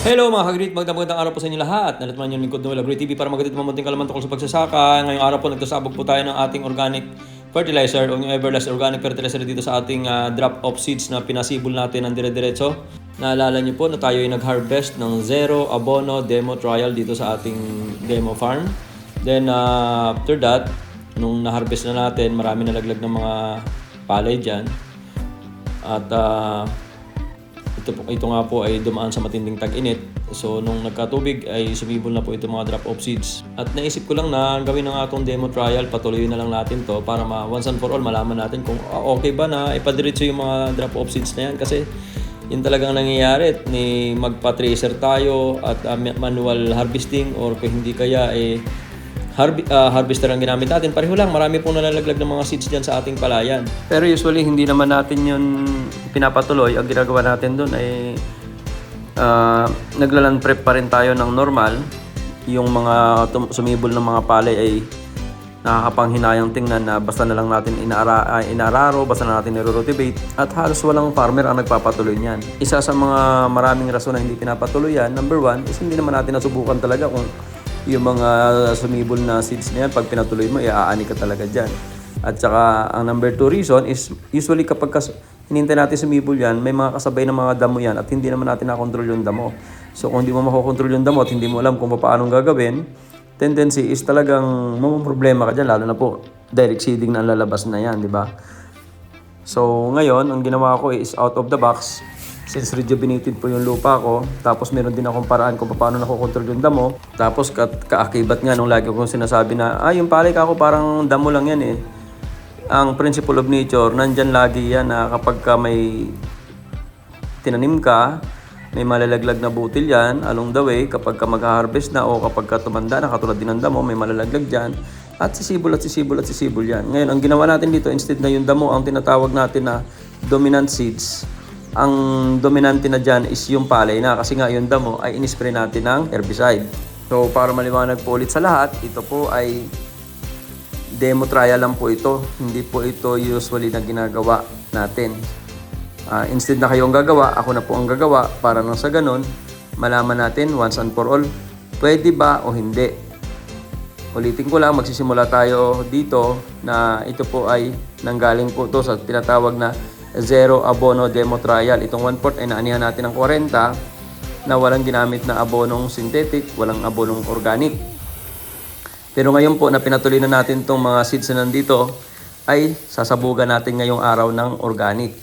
Hello mga kagreet, magandang magandang araw po sa inyo lahat. Nalit man yung lingkod ng Great TV para magandang mamunting kalaman tungkol sa pagsasaka. Ngayong araw po nagtasabog po tayo ng ating organic fertilizer o yung Everlast organic fertilizer dito sa ating ah, drop-off seeds na pinasibol natin ng dire-diretso. Naalala niyo po na tayo ay nag-harvest ng zero abono demo trial dito sa ating demo farm. Then ah, after that, nung na-harvest na natin, marami nalaglag ng mga palay dyan. At ah, ito, po, ito nga po ay dumaan sa matinding tag-init. So, nung nagkatubig ay sumibol na po itong mga drop-off seeds. At naisip ko lang na gawin na nga itong demo trial, patuloy na lang natin to para ma once and for all malaman natin kung ah, okay ba na ipadiretso yung mga drop-off seeds na yan. Kasi yun talagang nangyayari. Ni magpa-tracer tayo at ah, manual harvesting or kung hindi kaya eh harbi- ah, harvester ang ginamit natin. Pareho lang, marami pong nalalaglag ng mga seeds dyan sa ating palayan. Pero usually, hindi naman natin yun pinapatuloy. Ang ginagawa natin doon ay ah, naglalan prep pa rin tayo ng normal. Yung mga sumibol ng mga palay ay nakakapanghinayang tingnan na basta na lang natin inaara, ah, inararo, basta na natin niro-rotivate at halos walang farmer ang nagpapatuloy niyan. Isa sa mga maraming rason na hindi pinapatuloy yan, number one, is hindi naman natin nasubukan talaga kung yung mga sumibol na seeds na yan, pag pinatuloy mo, iaani ka talaga dyan. At saka, ang number two reason is, usually kapag kas- hinintay natin sumibol yan, may mga kasabay ng mga damo yan at hindi naman natin nakontrol yung damo. So, kung hindi mo makokontrol yung damo at hindi mo alam kung paano gagawin, tendency is talagang problema ka dyan, lalo na po direct seeding na lalabas na yan, di ba? So, ngayon, ang ginawa ko is out of the box. Since rejuvenated po yung lupa ko, tapos meron din akong paraan kung paano nakokontrol yung damo. Tapos ka kaakibat nga nung lagi kong sinasabi na, ah, yung palay ka ako parang damo lang yan eh. Ang principle of nature, nandyan lagi yan na kapag ka may tinanim ka, may malalaglag na butil yan along the way kapag ka mag-harvest na o kapag ka tumanda na katulad din ng damo, may malalaglag dyan. At sisibol at sisibol at sisibol yan. Ngayon, ang ginawa natin dito, instead na yung damo, ang tinatawag natin na dominant seeds, ang dominante na dyan is yung palay na kasi nga yung damo ay inispray natin ng herbicide. So para maliwanag po ulit sa lahat, ito po ay demo trial lang po ito. Hindi po ito usually na ginagawa natin. Ah, instead na kayo ang gagawa, ako na po ang gagawa para nang sa ganun, malaman natin once and for all, pwede ba o hindi. Ulitin ko lang, magsisimula tayo dito na ito po ay nanggaling po to sa tinatawag na Zero Abono Demo Trial. Itong 1 port ay naanihan natin ng 40 na walang ginamit na abonong synthetic, walang abonong organic. Pero ngayon po na pinatuloy na natin itong mga seeds na nandito ay sasabugan natin ngayong araw ng organic.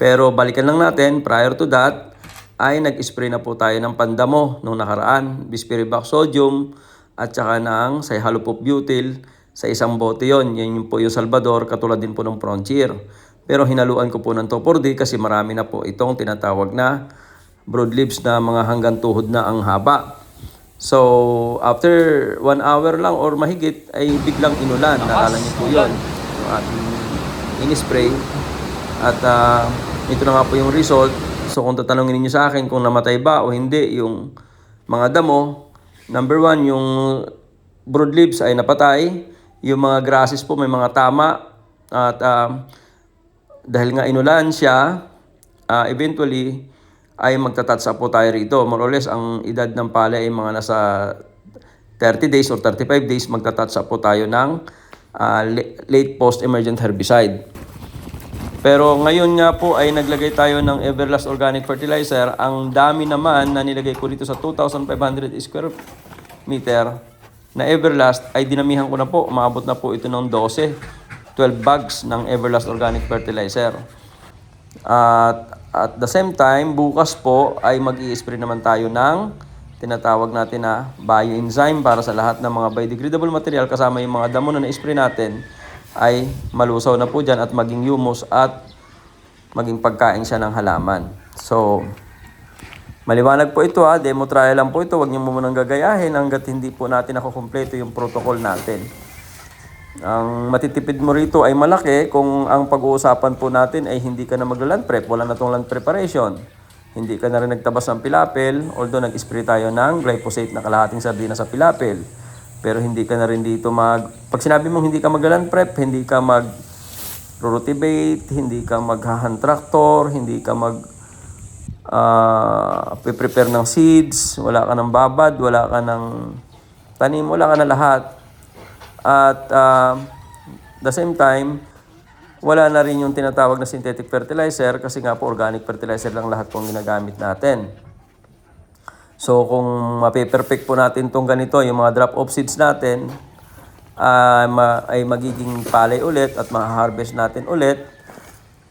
Pero balikan lang natin, prior to that, ay nag-spray na po tayo ng pandamo nung nakaraan, bispiribac sodium at saka ng cyhalopop butyl sa isang bote yon. Yan yung po yung Salvador, katulad din po ng Frontier. Pero hinaluan ko po ng 2,4-D kasi marami na po itong tinatawag na broadleaves na mga hanggang tuhod na ang haba. So, after one hour lang or mahigit, ay biglang inulan. Naalala niyo po yun. Yung ating in-spray. At ah, ito na nga po yung result. So, kung tatanungin niyo sa akin kung namatay ba o hindi yung mga damo, number one, yung broadleaves ay napatay. Yung mga grasses po may mga tama. At ah, dahil nga inulan siya, ah, eventually ay magtatatsa po tayo rito. More or less, ang edad ng palay ay mga nasa 30 days or 35 days, magtatatsa po tayo ng la- late post-emergent herbicide. Pero ngayon nga po ay naglagay tayo ng Everlast Organic Fertilizer. Ang dami naman na nilagay ko dito sa 2,500 square meter na Everlast ay dinamihan ko na po. Umabot na po ito ng 12, 12 bags ng Everlast Organic Fertilizer. At at the same time, bukas po ay mag spray naman tayo ng tinatawag natin na bioenzyme para sa lahat ng mga biodegradable material kasama yung mga damo na na-spray natin ay malusaw na po dyan at maging humus at maging pagkain siya ng halaman. So, maliwanag po ito ha, demo trial lang po ito, huwag niyo munang gagayahin hanggat hindi po natin nakukumpleto yung protocol natin. Ang matitipid mo rito ay malaki kung ang pag-uusapan po natin ay hindi ka na mag-land prep, wala na tong land preparation. Hindi ka na rin nagtabas ng pilapil, although nag-spray tayo ng glyphosate na kalahating sardinas sa pilapil. Pero hindi ka na rin dito mag... Pag sinabi mong hindi ka mag-land prep, hindi ka mag rotivate, hindi ka mag-hand tractor, hindi ka mag ah, prepare ng seeds, wala ka ng babad, wala ka ng tanim, wala ka na lahat. At ah, the same time, wala na rin yung tinatawag na synthetic fertilizer kasi nga po organic fertilizer lang lahat pong ginagamit natin. So kung mape-perfect po natin tong ganito, yung mga drop-off seeds natin, ah, ma- ay magiging palay ulit at ma-harvest natin ulit,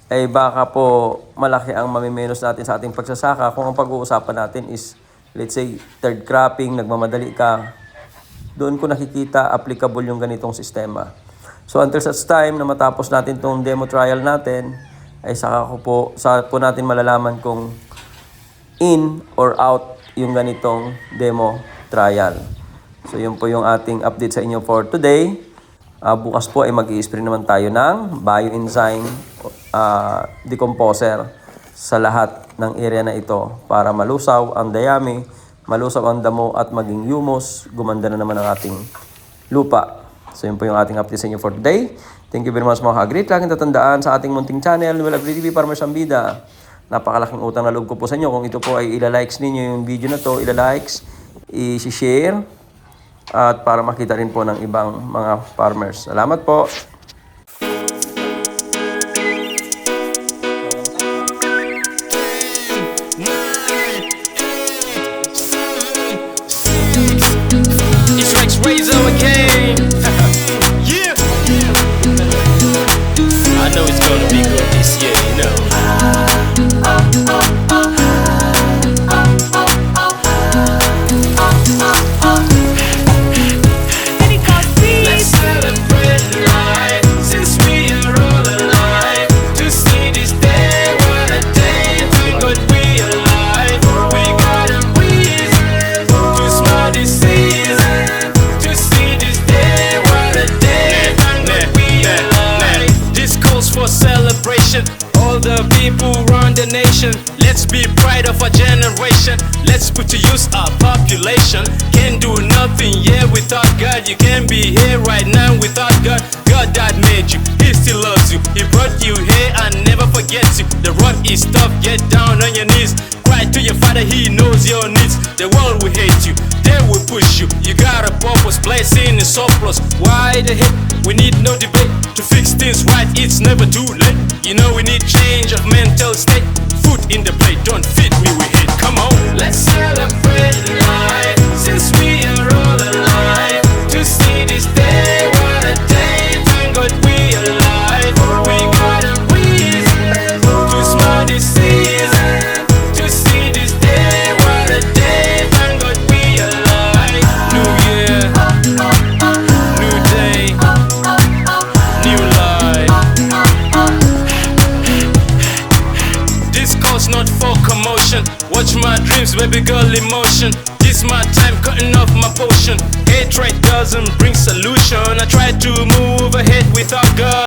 ay baka po malaki ang mamimenos natin sa ating pagsasaka kung ang pag-uusapan natin is, let's say, third cropping, nagmamadali ka, doon ko nakikita applicable yung ganitong sistema. So until such time na matapos natin tong demo trial natin, ay saka ko po, sa po natin malalaman kung in or out yung ganitong demo trial. So yun po yung ating update sa inyo for today. Ah, bukas po ay mag spray naman tayo ng bioenzyme ah, decomposer sa lahat ng area na ito para malusaw ang dayami, malusaw ang damo at maging humus, gumanda na naman ang ating lupa. So yun po yung ating update sa inyo for today. Thank you very much mga ka-great. Laging tatandaan sa ating munting channel, Nuela Agree TV Farmers Ambida. Napakalaking utang na loob ko po sa inyo. Kung ito po ay ila-likes ninyo yung video na to, ila-likes, i-share, at para makita rin po ng ibang mga farmers. Salamat po. Nation. Let's be pride of our generation. Let's put to use our population. Can't do nothing, yeah, without God. You can't be here right now without God. God that made you, He still loves you. He brought you here and never forgets you. The road is tough, get down on your knees. Cry to your father, He knows your needs. The world will hate you, they will push you. You got a purpose, blessing is surplus. Why the heck? We need no debate to fix things right. It's never too late. You know we need change of mental state. Food in the plate, don't fit me, we hate. Come on, let's celebrate life since we Watch my dreams, baby girl, emotion. This my time, cutting off my potion. Hatred doesn't bring solution. I try to move ahead without God.